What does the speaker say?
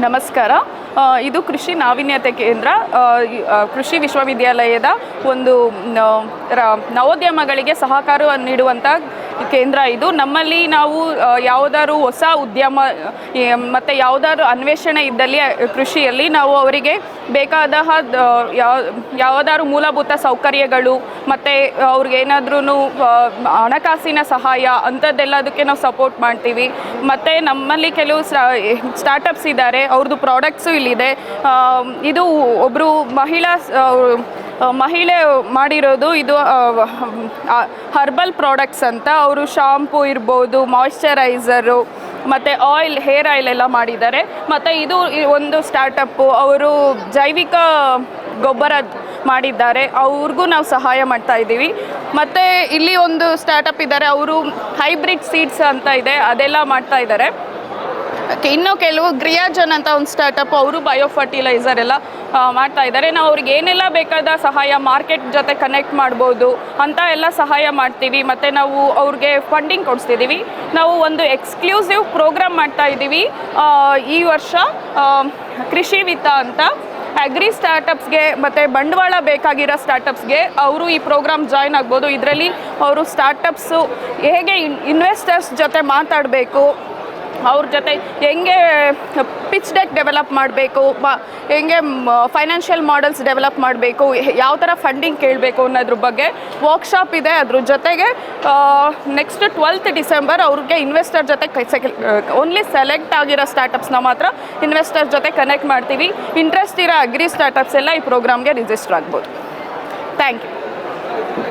ನಮಸ್ಕಾರ. ಇದು ಕೃಷಿ ನಾವೀನ್ಯತೆ ಕೇಂದ್ರ. ಕೃಷಿ ವಿಶ್ವವಿದ್ಯಾಲಯದ ಒಂದು ನವೋದ್ಯಮಗಳಿಗೆ ಸಹಕಾರ ನೀಡುವಂಥ ಕೇಂದ್ರ ಇದು. ನಮ್ಮಲ್ಲಿ ನಾವು ಯಾವುದಾದ್ರು ಹೊಸ ಉದ್ಯಮ ಮತ್ತು ಯಾವುದಾದ್ರು ಅನ್ವೇಷಣೆ ಇದ್ದಲ್ಲಿ ಕೃಷಿಯಲ್ಲಿ ನಾವು ಅವರಿಗೆ ಬೇಕಾದ ಯಾವ ಯಾವುದಾದ್ರು ಮೂಲಭೂತ ಸೌಕರ್ಯಗಳು, ಮತ್ತು ಅವ್ರಿಗೆ ಏನಾದ್ರೂ ಹಣಕಾಸಿನ ಸಹಾಯ ಅಂಥದ್ದೆಲ್ಲದಕ್ಕೆ ನಾವು ಸಪೋರ್ಟ್ ಮಾಡ್ತೀವಿ. ಮತ್ತು ನಮ್ಮಲ್ಲಿ ಕೆಲವು ಸ್ಟಾರ್ಟಪ್ಸ್ ಇದ್ದಾರೆ ಅವ್ರದ್ದು ಪ್ರಾಡಕ್ಟ್ಸು ಇಲ್ಲಿದೆ. ಇದು ಒಬ್ಬರು ಮಹಿಳಾ ಮಹಿಳೆ ಮಾಡಿರೋದು ಇದು ಹರ್ಬಲ್ ಪ್ರಾಡಕ್ಟ್ಸ್ ಅಂತ. ಅವರು ಶಾಂಪೂ ಇರ್ಬೋದು ಮಾಯಿಶ್ಚರೈಸರು ಮತ್ತು ಆಯಿಲ್, ಹೇರ್ ಆಯಿಲ್ ಎಲ್ಲ ಮಾಡಿದ್ದಾರೆ. ಮತ್ತು ಇದು ಒಂದು ಸ್ಟಾರ್ಟಪ್ಪು, ಅವರು ಜೈವಿಕ ಗೊಬ್ಬರ ಮಾಡಿದ್ದಾರೆ. ಅವ್ರಿಗೂ ನಾವು ಸಹಾಯ ಮಾಡ್ತಾ ಇದ್ದೀವಿ. ಮತ್ತು ಇಲ್ಲಿ ಒಂದು ಸ್ಟಾರ್ಟಪ್ ಇದ್ದಾರೆ. ಅವರು ಹೈಬ್ರಿಡ್ ಸೀಡ್ಸ್ ಅಂತ ಇದೆ. ಅದೆಲ್ಲ ಮಾಡ್ತಾ ಇದ್ದಾರೆ. ಇನ್ನು ಕೆಲವು ಗ್ರಿಯಾಜನ್ ಅಂತ ಒಂದು ಸ್ಟಾರ್ಟಪ್ ಅವರು ಬಯೋ ಫರ್ಟಿಲೈಸರ್ ಎಲ್ಲ ಮಾಡ್ತಾ ಇದ್ದಾರೆ. ನಾವು ಅವ್ರಿಗೆ ಏನೆಲ್ಲ ಬೇಕಾದ ಸಹಾಯ ಮಾರ್ಕೆಟ್ ಜೊತೆ ಕನೆಕ್ಟ್ ಮಾಡ್ಬೋದು ಅಂತ ಎಲ್ಲ ಸಹಾಯ ಮಾಡ್ತೀವಿ. ಮತ್ತು ನಾವು ಅವ್ರಿಗೆ ಫಂಡಿಂಗ್ ಕೊಡಿಸ್ತಿದ್ದೀವಿ. ನಾವು ಒಂದು ಎಕ್ಸ್ಕ್ಲೂಸಿವ್ ಪ್ರೋಗ್ರಾಮ್ ಮಾಡ್ತಾ ಇದ್ದೀವಿ. ಈ ವರ್ಷ ಕೃಷಿ ವಿತ್ತ ಅಂತ ಅಗ್ರಿ ಸ್ಟಾರ್ಟಪ್ಸ್ಗೆ ಮತ್ತು ಬಂಡವಾಳ ಬೇಕಾಗಿರೋ ಸ್ಟಾರ್ಟಪ್ಸ್ಗೆ ಅವರು ಈ ಪ್ರೋಗ್ರಾಮ್ ಜಾಯ್ನ್ ಆಗ್ಬೋದು. ಇದರಲ್ಲಿ ಅವರು ಸ್ಟಾರ್ಟಪ್ಸು ಹೇಗೆ ಇನ್ವೆಸ್ಟರ್ಸ್ ಜೊತೆ ಮಾತಾಡಬೇಕು ಅವ್ರ ಜೊತೆ ಹೆಂಗೆ ಪಿಚ್ ಡೆಕ್ ಡೆವಲಪ್ ಮಾಡಬೇಕು ಹೆಂಗೆ ಫೈನಾನ್ಷಿಯಲ್ ಮಾಡೆಲ್ಸ್ ಡೆವಲಪ್ ಮಾಡಬೇಕು, ಯಾವ ಥರ ಫಂಡಿಂಗ್ ಕೇಳಬೇಕು ಅನ್ನೋದ್ರ ಬಗ್ಗೆ ವರ್ಕ್ಶಾಪ್ ಇದೆ. ಅದ್ರ ಜೊತೆಗೆ ನೆಕ್ಸ್ಟ್ ಟ್ವೆಲ್ತ್ ಡಿಸೆಂಬರ್ ಅವ್ರಿಗೆ ಇನ್ವೆಸ್ಟರ್ ಜೊತೆ ಓನ್ಲಿ ಸೆಲೆಕ್ಟ್ ಆಗಿರೋ ಸ್ಟಾರ್ಟಪ್ಸ್ನ ಮಾತ್ರ ಇನ್ವೆಸ್ಟರ್ ಜೊತೆ ಕನೆಕ್ಟ್ ಮಾಡ್ತೀವಿ. ಇಂಟ್ರೆಸ್ಟ್ ಇರೋ ಅಗ್ರಿ ಸ್ಟಾರ್ಟಪ್ಸ್ ಎಲ್ಲ ಈ ಪ್ರೋಗ್ರಾಮ್ಗೆ ರಿಜಿಸ್ಟರ್ ಆಗ್ಬೋದು. Thank you